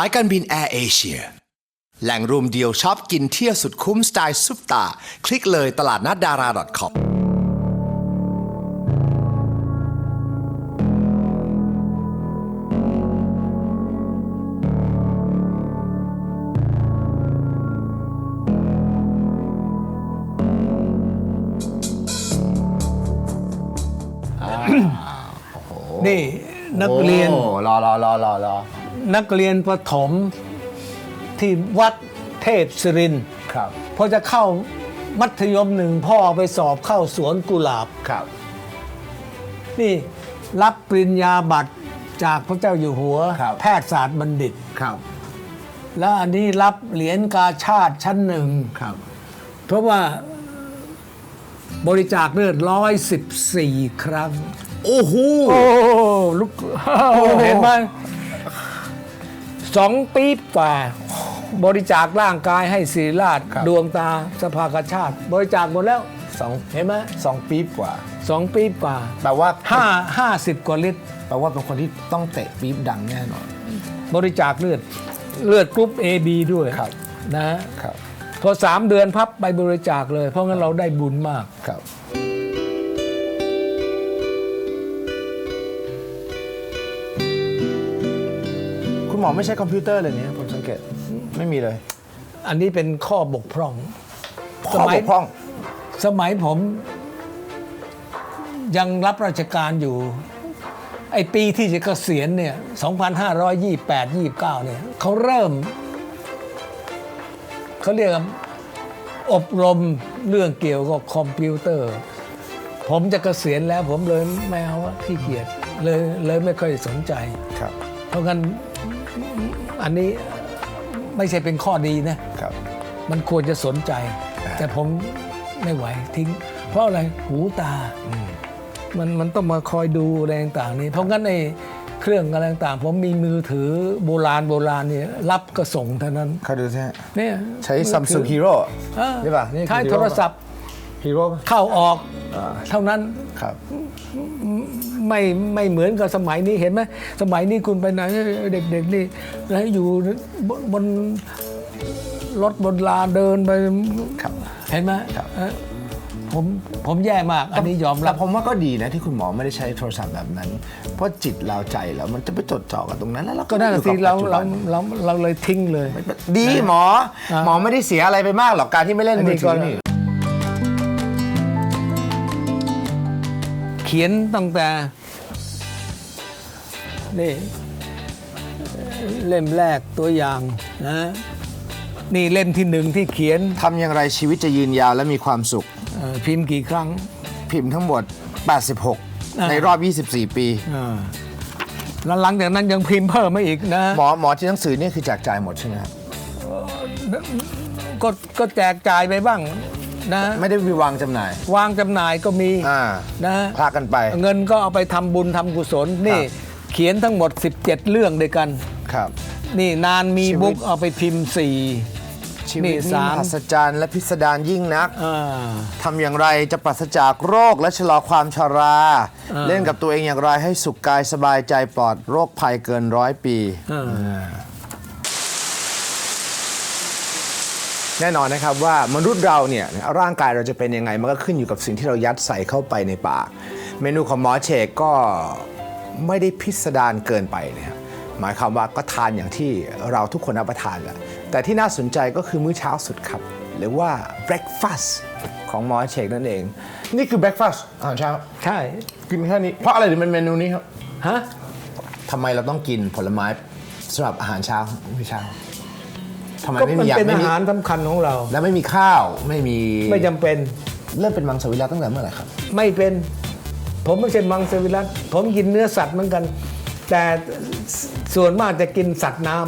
ายการบินแอร์เอเชียแหล่งรวมเดียวชอบกินเที่ยวสุดคุ้มสไตล์ซุปตา คลิกเลยตลาดนัดดารา .com นี่นักเรียน โอ้รอรอรอรอรอ นักเรียนประถมที่วัดเทพศิรินทร์ครับพอจะเข้ามัธยมหนึ่งพ่อไปสอบเข้าสวนกุหลาบครับ นี่รับปริญญาบัตรจากพระเจ้าอยู่หัว ครับ แพทยศาสตร์บัณฑิต ครับแล้วอันนี้รับเหรียญกาชาติชั้นหนึ่ง ครับ เพราะว่าบริจาคเลือดร้อยสิบสี่ครั้ง โอ้โห โอ้ลูกเห็นไหม สองปีบกว่า บริจาคร่างกายให้ศิริราช ครับ ดวงตาสภากาชาติ บริจาคหมดแล้วสองเห็นไหมสองปี๊บกว่าสองปีบกว่าแปลว่าห้าห้าสิบกว่าลิตร แปลว่าเป็นคนที่ต้องเตะปี๊บดังแน่นอน บริจาคเลือดเลือดกรุ๊ป AB ด้วยครับ นะครับ พอสามเดือนพับไปบริจาคเลย เพราะงั้นเราได้บุญมาก ครับ มอไม่ใช้คอมพิวเตอร์เลยเนี่ยผมสังเกตไม่มีเลย อันนี้เป็นข้อบกพร่อง ข้อบกพร่อง สมัยผม ยังรับราชการอยู่ ไอปีที่จะเกษียณเนี่ย 2528 29 เนี่ยเขาเริ่ม เขาเรียกว่าอบรมเรื่องเกี่ยวกับคอมพิวเตอร์ ผมจะเกษียณแล้วผมเลยไม่เอาอะขี้เกียจเลยเลยไม่ค่อยสนใจครับ เพราะงั้น อันนี้ไม่ใช่เป็นข้อดีนะ ครับ มันควรจะสนใจ แต่ผมไม่ไหวทิ้ง เพราะอะไรหูตา มันมันต้องมาคอยดูอะไรต่างๆนี่เพราะงั้นในเครื่องอะไรต่างๆผมมีมือถือโบราณโบราณเนี่ยรับก็ส่งเท่านั้นเขาดูสิฮะเนี่ยใช้มือถือ Samsung Hero เออใช่ป่ะนี่คือ ใช้ Hero โทรศัพท์ Hero เข้าออกเท่านั้น ครับ ไม่ไม่เหมือนกับสมัยนี้เห็นไหมสมัยนี้คุณไปไหนเด็กๆนี่แล้วอยู่บนบนรถบนลาเดินไปครับเห็นไหมครับเอ่อผมผมแย่มาก อันนี้ยอมรัแต่บผมว่าก็ดีนะที่คุณหมอไม่ได้ใช้โทรศัพท์แบบนั้น เพราะจิตเราใจเรามันจะไปจดจ่อกับตรงนั้นแล้วเราก็นั่นอยู่สิกับเราปัจจุเราบันเราเราเลยทิ้งเลย ดีหมออ่าหมอไม่ได้เสียอะไรไปมากหรอกการที่ไม่เล่นอันนี้มือถือก็นี่ เขียนตั้งแต่นี่เล่มแรกตัวอย่างนะนี่เล่มที่หนึ่งที่เขียนทำอย่างไรชีวิตจะยืนยาวและมีความสุข เอ่อพิมพ์กี่ครั้ง พิมพ์ทั้งหมดอ่า86 ในรอบ 24 ปีอ่าแล้วหลังจากนั้นยังพิมพ์เพิ่มมาอีกนะ หมอหมอที่หนังสือนี่คือแจกจ่ายหมดใช่ไหมครับก็ก็แจกจ่ายไปบ้าง นะไม่ได้มีวางจำหน่าย วางจำหน่ายก็มีอ่านะพากันไป เงินก็เอาไปทำบุญทำกุศลนี่ ครับ เขียนทั้งหมด 17 เรื่องด้วยกัน ครับ นี่นานมีชีวิต บุ๊กเอาไปพิมพ์สี่ ชีวิตนี่นี่สาม มหัศจรรย์และพิสดารยิ่งนัก อ่า ทำอย่างไรจะปราศจากโรคและชะลอความชราอ่าเล่นกับตัวเองอย่างไรให้สุขกายสบายใจปลอดโรคภัยเกินร้อยปี อ่า แน่นอนนะครับว่ามนุษย์เราเนี่ยร่างกายเราจะเป็นยังไงมันก็ขึ้นอยู่กับสิ่งที่เรายัดใส่เข้าไปในปาก เมนูของหมอเชกก็ไม่ได้พิสดารเกินไปนะครับหมายความว่าก็ทานอย่างที่เราทุกคนรับประทานแหละแต่ที่น่าสนใจก็คือมื้อเช้าสุดครับ หรือว่า breakfast ของหมอเชกนั่นเอง นี่คือ breakfast อาหารเช้าใช่กินแค่นี้ เพราะอะไรถึงเป็นเมนูนี้ครับฮะทำไมเราต้องกินผลไม้สำหรับอาหารเช้ามื้อเช้า ทำไมก็ไม่มันมีอย่างเป็นไม่อามีหารสำคัญของเรา แล้วไม่มีข้าวไม่มีไม่จำเป็นเริ่มเป็นมังสวิรัตตั้งแต่เมื่อไหร่ครับไม่เป็น ผมไม่ใช่มังสวิรัตผมกินเนื้อสัตว์เหมือนกัน แต่ส่วนมากจะกินสัตว์น้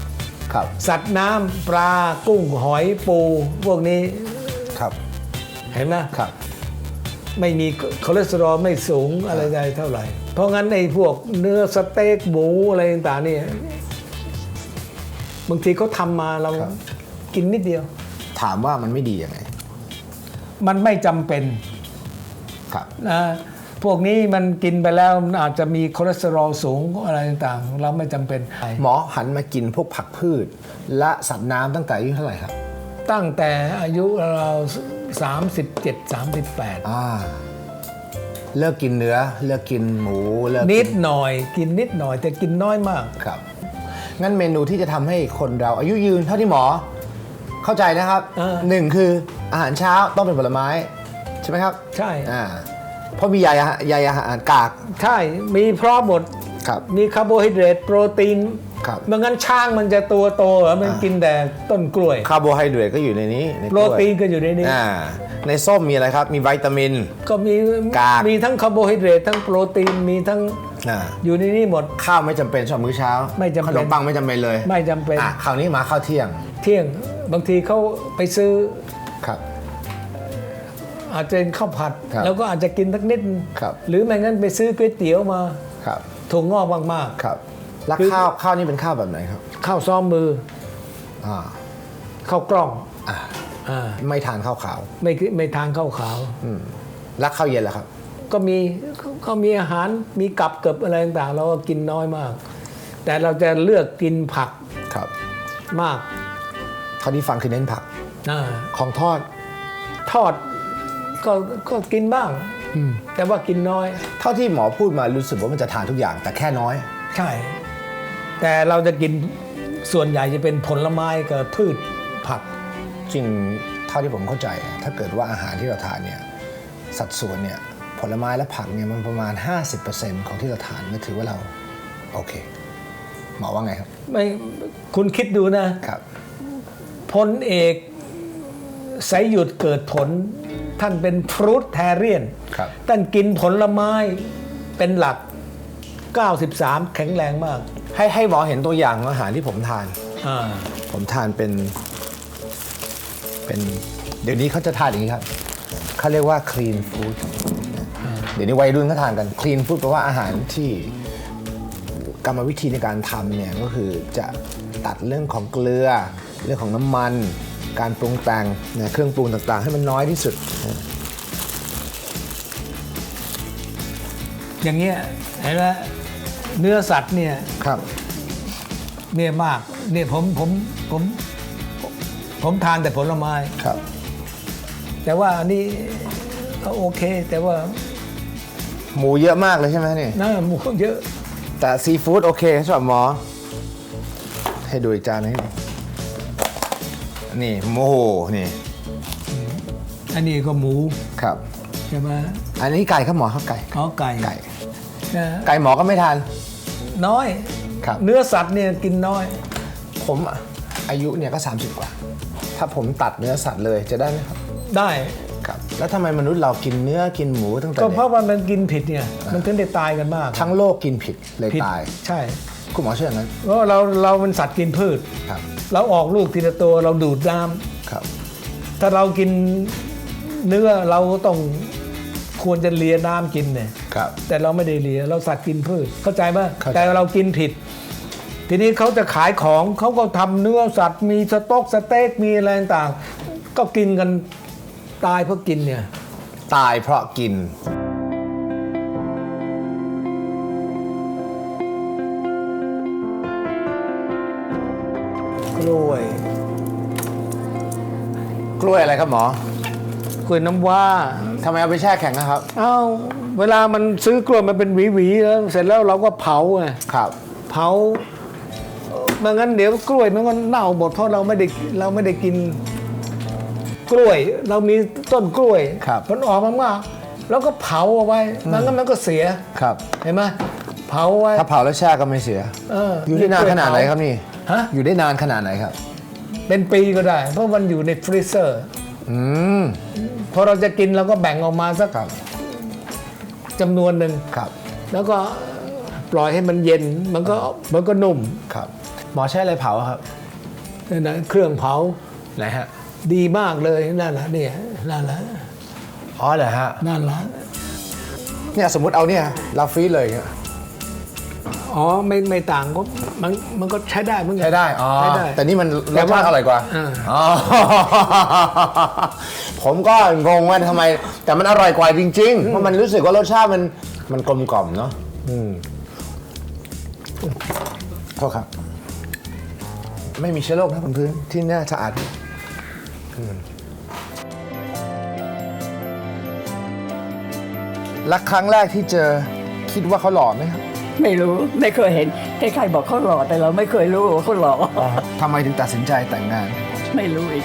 ำครับสัตว์น้ำปลากุ้งหอยปู พวกนี้ครับเห็นไหมครับ ไม่มีคอเลสเตอรอลไม่สูงอะไรใดเท่าไหร่ เพราะงั้นในพวกเนื้อสเต็กหมูอะไรต่างๆนี่ บางทีเขาทำมาเราครับ กินนิดเดียว ถามว่ามันไม่ดียังไงมันไม่จำเป็นครับ นะพวกนี้มันกินไปแล้วมันอาจจะมีคอเลสเตอรอลสูงอะไรต่างๆ เราไม่จำเป็น หมอหันมากินพวกผักพืช และสัตว์น้ำตั้งแต่อายุเท่าไหร่ครับ ตั้งแต่อายุเรา37 38อ่า เลิกกินเนื้อ เลิกกินหมู เลิกนิกิดหน่อย กินนิดหน่อยแต่กินน้อยมาก ครับ งั้นเมนูที่จะทำให้คนเราอายุยืนเท่าที่หมอ เข้าใจนะครับเออหนึ่งคืออาหารเช้าต้องเป็นผลไม้ ใช่ไหมครับ ใช่อ่าเพราะมีใยอาหารใยอาหารกาก ใช่มีพร้อมหมดครับมีคาร์โบไฮเดรตโปรตีนครับไม่งั้นช้างมันจะตัวโตเหรอมันกินแต่ต้นกล้วยคาร์โบไฮเดรตก็อยู่ในนี้ในกโปรล้วยตีนก็อยู่ในนี้อ่าในส้มมีอะไรครับ มีวิตามิน ก็มีกากมีทั้งคาร์โบไฮเดรตทั้งโปรตีนมีทั้งอ่าอยู่ในนี้หมด ข้าวไม่จำเป็นสำหรับมื้อเช้าไม่จำเป็น ขนมปังไม่จำเป็นเลยไม่จำเป็นอะคราวนี้มาข้าวเที่ยงเที่ยงบางทีเขาไปซื้อครับ อาจจะเป็นข้าวผัด ครับแล้วก็อาจจะกินสักนิด ครับ หรือไม่งั้นไปซื้อก๋วยเตี๋ยวมาครับถั่วงอกมากครับ แล้วคือข้าวข้าวนี่เป็นข้าวแบบไหนครับๆข้าวซ้อมมืออ่าข้าวกล้องอ่าอ่าไม่ทานข้าวขาวไม่ไม่ทานข้าวขาว อืมแล้วข้าวเย็นล่ะครับ ก็มีก็มีอาหารมีกับเกับอะไรต่างๆ เราก็กินน้อยมาก แต่เราจะเลือกกินผักครับมากเท่าที่ฟังคือเน้นผักอ่าของทอด ทอดก็ก็กินบ้างแต่ว่ากินน้อย เท่าที่หมอพูดมารู้สึกว่ามันจะทานทุกอย่างแต่แค่น้อย ใช่ แต่เราจะกินส่วนใหญ่จะเป็นผลไม้กับพืชผัก จริงเท่าที่ผมเข้าใจ ถ้าเกิดว่าอาหารที่เราทานเนี่ยสัดส่วนเนี่ย ผลไม้และผักเนี่ยมันประมาณ 50%ของที่เราทานก็ถือว่าเราโอเคหมอว่าไงครับไม่คุณคิดดูนะครับพลเอกสายหยุดเกิดผลท่านเป็นฟรุตแทเรียนครับท่านกินผลไม้เป็นหลัก 93 แข็งแรงมาก ให้ให้หมอเห็นตัวอย่างของอาหารที่ผมทานอ่าผมทานเป็นเป็น เดี๋ยวนี้เขาจะทานอย่างนี้ครับเขาเรียกว่า clean food เดี๋ยวนี้วัยรุ่นเขาทานกัน clean food แปลว่าอาหารที่กรรมวิธีในการทำเนี่ยก็คือจะตัดเรื่องของเกลือ เรื่องของน้ำมัน การปรุงแต่งนะเครื่องปรุงต่างๆ ให้มันน้อยที่สุด อย่างเงี้ยเห็นไหมเนื้อสัตว์เนี่ยครับเนี่ยมากเนี่ยผมผมผมผมทานแต่ผลไม้ครับ แต่ว่าอันนี้ก็โอเค แต่ว่า หมูเยอะมากเลยใช่ไหมนี่น้าหมูเยอะ แต่ซีฟู้ดโอเคสำหรับหมอ ให้ดูอีกจานนึงนี่โมโหนี่อันนี้ก็หมูครับ ใช่ไหมอันนี้ไก่ครับหมอครับไก่อ๋อไก่ไก่ นะไก่หมอก็ไม่ทาน น้อย ครับ เนื้อสัตว์เนี่ยกินน้อย ผมอะอายุเนี่ยก็ 30 กว่า ถ้าผมตัดเนื้อสัตว์เลยจะได้ไหมครับ ได้ครับ แล้วทำไมมนุษย์เรากินเนื้อกินหมูตั้งแต่ก็เด็เพราะว่ามันกินผิดเนี่ยมันถึงได้ตายกันมากกทั้งโลกกินผิดเลยผิดตาย ใช่คุณหมอเชื่ออย่างนั้นเพราะเราเราเป็นสัตว์กินพืช ครับเราออกลูกทีละตัวเราดูดน้ำครับ ถ้าเรากินเนื้อเราก็ต้องควรจะเลียน้ำกินเนี่ย ครับ แต่เราไม่ได้เลียเราสัตว์กินพืชเข้าใจไหมเข้าใจ แต่เรากินผิด ทีนี้เขาจะขายของเขาก็ทำเนื้อสัตว์มีสต๊อกสเต็กมีอะไรต่างๆก็กินกัน ตายเพราะกินเนี่ย ตายเพราะกิน กล้วย กล้วยอะไรครับหมอ กล้วยน้ำว้า ทำไมเอาไปแช่แข็งนะครับ เอ้าเวลามันซื้อกล้วยมาเป็นหวีๆแล้วเสร็จแล้วเราก็เผาไงครับ เผาเอ่อไม่งั้นเดี๋ยวกล้วยมันก็เน่าหมดเพราะเราไม่ได้เราไม่ได้กิน กล้วย เรามีต้นกล้วยครับมันออกมากๆแล้วก็เผาเอาไว้ไม่งั้นมันก็เสียครับ เห็นไหมเผาไว้ถ้าเผาแล้วแช่ก็ไม่เสีย เออออยู่ได้นานขนาดไหนครับนี่ฮะอยู่ได้นานขนาดไหนครับ เป็นปีก็ได้ เพราะมันอยู่ในฟรีเซอร์อืมพอเราจะกินเราก็แบ่งออกมาสักครับจำนวนหนึ่งครับ แล้วก็ปล่อยให้มันเย็นมันก็มันก็นุ่มครับ หมอใช้อะไรเผาครับนี่นะเครื่องเผาไหนฮะ ดีมากเลยนั่นแหละเนี่ยนั่นแหละอ๋อเหรอฮะนั่นแหละเนี่ยสมมติเอาเนี่ยเราฟรีซเลยเนี่ยอ๋อไม่ไม่ต่างก็มันมันก็ใช้ได้เหมือนกันใช้ได้อ๋อใช้ได้ แต่นี่มันรแต่สชาติว่าอร่อยกว่าอ่า อ๋อ ผมก็งงว่าทำไม แต่มันอร่อยกว่าจริงๆเพราะมันรู้สึกว่ารสชาติมันมันกลมกล่อมเนาะอืมโทษครับ ไม่มีเชื้อโรคนะบนพื้นที่น่าสะอาด อืมและครั้งแรกที่เจอคิดว่าเขาหล่อไหมครับไม่รู้ไม่เคยเห็นใครๆบอกเขาหล่อแต่เราไม่เคยรู้ว่าเขาหล่อทำไมถึงตัดสินใจแต่งงาน ไม่รู้อีก